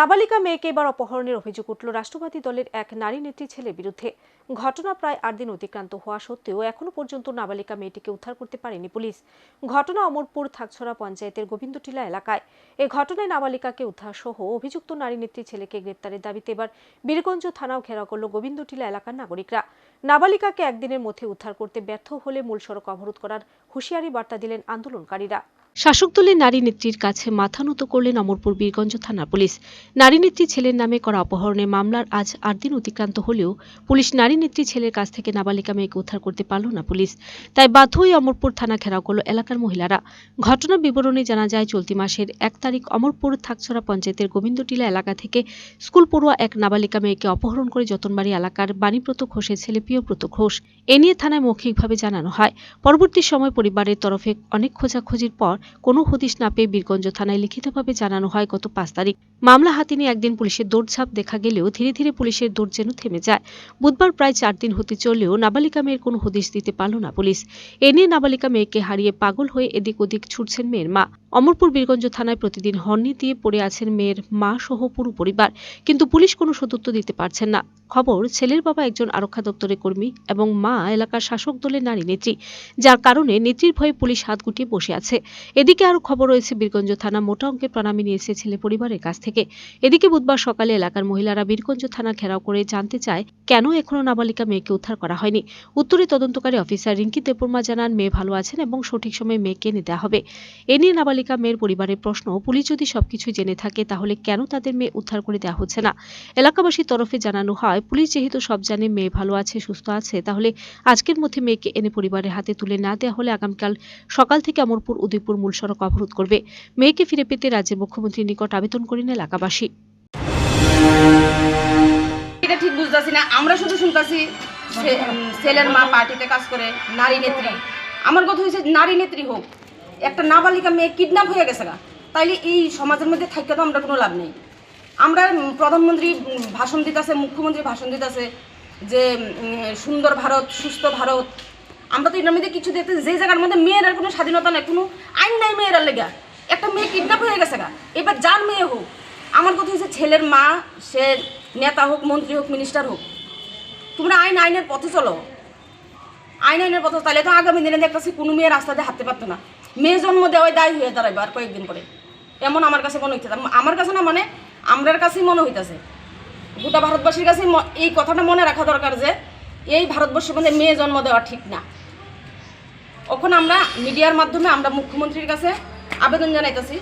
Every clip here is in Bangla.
নাবালিকা মেয়েকে এবার অপহরণের অভিযোগ উঠল রাষ্ট্রবাদী দলের এক নারী নেত্রী ছেলের বিরুদ্ধে। ঘটনা প্রায় আট দিন অতিক্রান্ত হওয়া সত্ত্বেও এখনও পর্যন্ত নাবালিকা মেয়েটিকে উদ্ধার করতে পারেনি পুলিশ। ঘটনা অমরপুর থাকছড়া পঞ্চায়েতের গোবিন্দটিলা এলাকায়। এ ঘটনায় নাবালিকাকে উদ্ধার সহ অভিযুক্ত নারী নেত্রী ছেলেকে গ্রেপ্তারের দাবিতে এবার বীরগঞ্জ থানাও ঘেরাও করল গোবিন্দটিলা এলাকার নাগরিকরা। নাবালিকাকে একদিনের মধ্যে উদ্ধার করতে ব্যর্থ হলে মূল সড়ক অবরোধ করার হুঁশিয়ারি বার্তা দিলেন আন্দোলনকারীরা। শাসক দলের নারী নেত্রীর কাছে মাথা নত করলেন অমরপুর বীরগঞ্জ থানার পুলিশ। নারী নেত্রী ছেলের নামে করা অপহরণের মামলার আজ আট দিন অতিক্রান্ত হলেও পুলিশ নারী নেত্রী ছেলের কাছ থেকে নাবালিকা মেয়েকে উদ্ধার করতে পারল না পুলিশ। তাই বাধ্য হয়ে অমরপুর থানা ঘেরাও করল এলাকার মহিলারা। ঘটনার বিবরণে জানা যায়, চলতি মাসের এক তারিখ অমরপুর থাকছড়া পঞ্চায়েতের গোবিন্দটিলা এলাকা থেকে স্কুল পড়ুয়া এক নাবালিকা মেয়েকে অপহরণ করে যতনবাড়ি এলাকার বাণীব্রত ঘোষের ছেলে প্রিয়ব্রত ঘোষ। এ নিয়ে থানায় মৌখিকভাবে জানানো হয়। পরবর্তী সময় পরিবারের তরফে অনেক খোঁজাখুঁজির পর কোনো হদিশ না পেয়ে বীরগঞ্জ থানায় লিখিতভাবে জানানো হয়, গত পাঁচ তারিখ। মামলা হাতে নিয়ে একদিন পুলিশের দৌড়ঝাঁপ দেখা গেলেও ধীরে ধীরে পুলিশের দৌড় যেন থেমে যায়। বুধবার প্রায় চার দিন হতে চললেও নাবালিকা মেয়ের কোনো হদিশ দিতে পারল না পুলিশ। এ নিয়ে নাবালিকা মেয়েকে হারিয়ে পাগল হয়ে এদিক ওদিক ছুটছেন মেয়ের মা। অমরপুর বীরগঞ্জ থানায় প্রতিদিন হর্নি দিয়ে পড়ে আছেন মেয়ের মা সহ পুরো পরিবার, কিন্তু পুলিশ কোনো সদুত্তর দিতে পারছেন না। খবর, ছেলের বাবা একজন আরক্ষা দপ্তরের কর্মী এবং মা এলাকার শাসক দলের নারী নেত্রী, যার কারণে নেত্রীর ভয়ে পুলিশ হাত গুটিয়ে বসে আছে। এদিকে আরও খবর রয়েছে, বীরগঞ্জ থানা মোটা অঙ্কের প্রণামী নিয়েছে ছেলে পরিবারের কাছ থেকে। এদিকে বুধবার সকালে এলাকার মহিলারা বীরগঞ্জ থানা ঘেরাও করে জানতে চায়, কেন এখনও নাবালিকা মেয়েকে উদ্ধার করা হয়নি। উত্তরে তদন্তকারী অফিসার রিঙ্কি দেববর্মা জানান, মেয়ে ভালো আছেন এবং সঠিক সময়ে মেয়েকে এনে দেওয়া হবে। এ নিয়ে নাবালিকা মেয়ের পরিবারের প্রশ্ন, পুলিশ যদি সবকিছু জেনে থাকে, তাহলে কেন তাদের মেয়ে উদ্ধার করে দেওয়া হচ্ছে না? এলাকাবাসীর তরফে জানানো হয়, পুলিশ যেহেতু সব জানে মেয়ে ভালো আছে, সুস্থ আছে, তাহলে আজকের মধ্যে মেয়েকে এনে পরিবারের হাতে তুলে না দেওয়া হলে আগামীকাল সকাল থেকে অমরপুর, উদয়পুর মূল সড়ক অবরোধ করবে। মেয়েকে ফিরে পেতে রাজ্যের মুখ্যমন্ত্রীর নিকট আবেদন করেন এলাকাবাসী। ঠিক বুঝতেছি না, আমরা শুধু শুনতেছি ছেলের মা পার্টিতে কাজ করে, নারী নেত্রী। আমার কথা হয়েছে নারী নেত্রী হোক একটা নাবালিকা মেয়ে কিডন্যাপ হয়ে গেছে গা। তাইলে এই সমাজের মধ্যে থাকতে তো আমরা কোনো লাভ নেই। আমরা প্রধানমন্ত্রী ভাষণ দিতেছে, মুখ্যমন্ত্রী ভাষণ দিতেছে যে সুন্দর ভারত, সুস্থ ভারত। আমরা তো এটার মধ্যে কিছু দেখতে যে জায়গার মধ্যে মেয়েরার কোনো স্বাধীনতা নেই, কোনো আইন নাই মেয়েরার লেগা। একটা মেয়ে কিডন্যাপ হয়ে গেছে গা। এবার যার মেয়ে হোক, আমার কথা হচ্ছে ছেলের মা, সে নেতা হোক, মন্ত্রী হোক মিনিস্টার হোক, তোমরা আইন, আইনের পথে চলো। আইন, আইনের পথে তাহলে তো আগামী দিনে দেখতেছি কোনো মেয়ে রাস্তা দিয়ে হাঁটতে পারতো না। মেয়ে জন্ম দেওয়াই দায়ী হয়ে দাঁড়াবে আর কয়েকদিন পরে। এমন আমার কাছে মনে হইতেছে। আমার কাছে না মানে আমরার কাছেই মনে হইতেছে। গোটা ভারতবাসীর কাছে এই কথাটা মনে রাখা দরকার যে, এই ভারতবর্ষের মধ্যে মেয়ে জন্ম দেওয়া ঠিক না। এখন আমরা মিডিয়ার মাধ্যমে আমরা মুখ্যমন্ত্রীর কাছে আবেদন জানাইতেছি।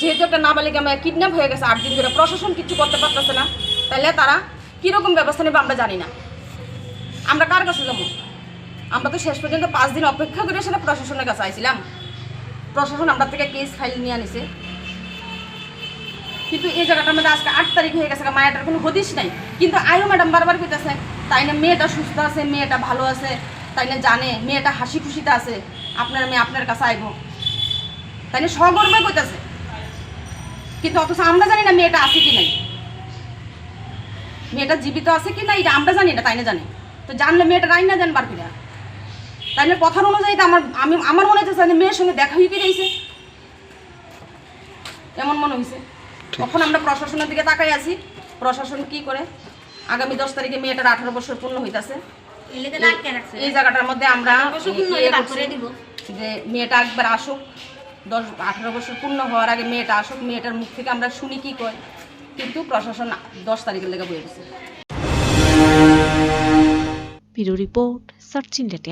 যেহেতু একটা নাবালিকা মেয়ে কিডন্যাপ হয়ে গেছে আট দিন ধরে, প্রশাসন কিছু করতে পারতেছে না। তাহলে তারা কীরকম ব্যবস্থা নেবে আমরা জানি না। আমরা কার কাছে যাব? আমরা তো শেষ পর্যন্ত পাঁচ দিন অপেক্ষা করে সেটা প্রশাসনের কাছে আইছিলাম। প্রশাসন আমরা থেকে কেস ফাইল নিয়ে আনিছে। কিন্তু এই জায়গাটার মধ্যে আজকে আট তারিখ হয়ে গেছে মায়াটার কোনো হদিস নাই। কিন্তু আয়ো ম্যাডাম বারবার কইতেছে, তাই না মেয়েটা সুস্থ আছে, মেয়েটা ভালো আছে, তাই না জানে, মেয়েটা হাসি খুশিতে আছে, আপনার মেয়ে আপনার কাছে আইব। তাই না সগর্বে কইতেছে। কিন্তু অথচ আমরা জানি না মেয়েটা আছে কি নাই। মেয়েটা জীবিত আছে কি না এটা আমরা জানি না, তাই না জানে। তো জানলে মেয়েটা রাই না কিনা তাই না? কথার অনুযায়ী তো আমার আমি আমার মনে হচ্ছে যে মেয়ের সঙ্গে দেখা হইতে রয়েছে এমন মনে হয়েছে তখন আমরা প্রশাসনের দিকে তাকাই আছি। প্রশাসন কি করে? আগামী দশ তারিখে মেয়েটার আঠারো বছর পূর্ণ হইতেছে। এই জায়গাটার মধ্যে আমরা ইয়ে যে মেয়েটা একবার আসুক। দশ আঠারো বছর পূর্ণ হওয়ার আগে মেয়েটা আসুক। মেয়েটার মুখ থেকে আমরা শুনি কি কয়। কিন্তু প্রশাসন দশ তারিখের লেগে বয়ে গেছে ব্যুরো রিপোর্ট। Search India